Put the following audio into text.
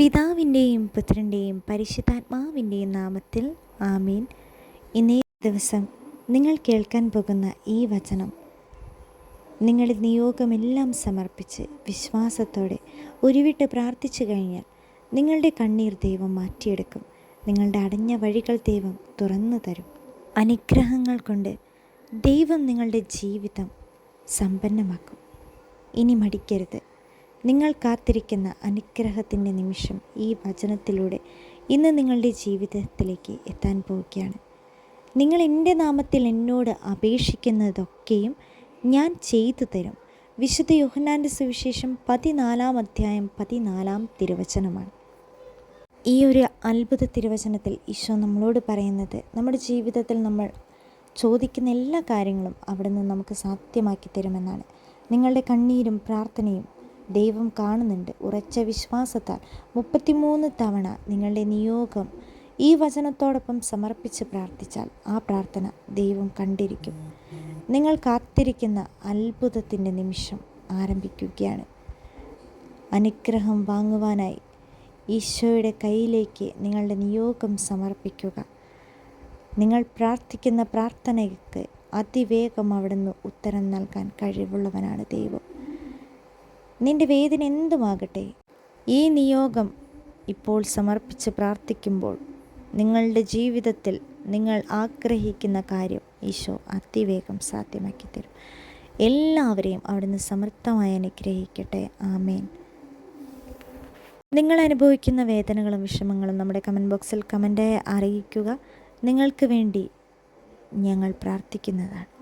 പിതാവിന്റെയും പുത്രന്റെയും പരിശുദ്ധാത്മാവിന്റെയും നാമത്തിൽ ആമീൻ. ഇന്നേ ദിവസം നിങ്ങൾ കേൾക്കാൻ പോകുന്ന ഈ വചനം നിങ്ങളുടെ നിയോഗമെല്ലാം സമർപ്പിച്ച് വിശ്വാസത്തോടെ ഉരുവിട്ട് പ്രാർത്ഥിച്ചു കഴിഞ്ഞാൽ നിങ്ങളുടെ കണ്ണീർ ദൈവം മാറ്റിയെടുക്കും. നിങ്ങളുടെ അടഞ്ഞ വഴികൾ ദൈവം തുറന്നു തരും. അനുഗ്രഹങ്ങൾ കൊണ്ട് ദൈവം നിങ്ങളുടെ ജീവിതം സമ്പന്നമാക്കും. ഇനി മടിക്കരുത്. നിങ്ങൾ കാത്തിരിക്കുന്ന അനുഗ്രഹത്തിന്റെ നിമിഷം ഈ വചനത്തിലൂടെ ഇന്ന് നിങ്ങളുടെ ജീവിതത്തിലേക്ക് എത്താൻ പോവുകയാണ്. നിങ്ങൾ എന്റെ നാമത്തിൽ എന്നോട് അപേക്ഷിക്കുന്നതൊക്കെയും ഞാൻ ചെയ്തു തരും. വിശുദ്ധ യോഹന്നാന്റെ സുവിശേഷം പതിനാലാം അധ്യായം പതിനാലാം തിരുവചനമാണ്. ഈ ഒരു അത്ഭുത തിരുവചനത്തിൽ ഈശോ നമ്മളോട് പറയുന്നത് നമ്മുടെ ജീവിതത്തിൽ നമ്മൾ ചോദിക്കുന്ന എല്ലാ കാര്യങ്ങളും അവിടെ നിന്ന് നമുക്ക് സാധ്യമാക്കി തരുമെന്നാണ്. നിങ്ങളുടെ കണ്ണീരും പ്രാർത്ഥനയും ദൈവം കാണുന്നുണ്ട് ഉറച്ച വിശ്വാസത്താൽ. മുപ്പത്തിമൂന്ന് തവണ നിങ്ങളുടെ നിയോഗം ഈ വചനത്തോടൊപ്പം സമർപ്പിച്ച് പ്രാർത്ഥിച്ചാൽ ആ പ്രാർത്ഥന ദൈവം കണ്ടിരിക്കും. നിങ്ങൾ കാത്തിരിക്കുന്ന അത്ഭുതത്തിന്റെ നിമിഷം ആരംഭിക്കുകയാണ്. അനുഗ്രഹം വാങ്ങുവാനായി ഈശോയുടെ കയ്യിലേക്ക് നിങ്ങളുടെ നിയോഗം സമർപ്പിക്കുക. നിങ്ങൾ പ്രാർത്ഥിക്കുന്ന പ്രാർത്ഥനയ്ക്ക് അതിവേഗം അവിടുന്ന് ഉത്തരം നൽകാൻ കഴിവുള്ളവനാണ് ദൈവം. നിന്റെ വേദന എന്തുമാകട്ടെ? ഈ നിയോഗം ഇപ്പോൾ സമർപ്പിച്ച് പ്രാർത്ഥിക്കുമ്പോൾ നിങ്ങളുടെ ജീവിതത്തിൽ നിങ്ങൾ ആഗ്രഹിക്കുന്ന കാര്യം ഈശോ അതിവേഗം സാധ്യമാക്കി തരും എല്ലാവരെയും അവിടുന്ന് സമർത്ഥമായി അനുഗ്രഹിക്കട്ടെ. ആമേൻ. നിങ്ങൾ അനുഭവിക്കുന്ന വേദനകളും വിഷമങ്ങളും നമ്മുടെ കമന്റ് ബോക്സിൽ കമന്റായി അറിയിക്കുക. നിങ്ങൾക്ക് വേണ്ടി ഞങ്ങൾ പ്രാർത്ഥിക്കുന്നതാണ്.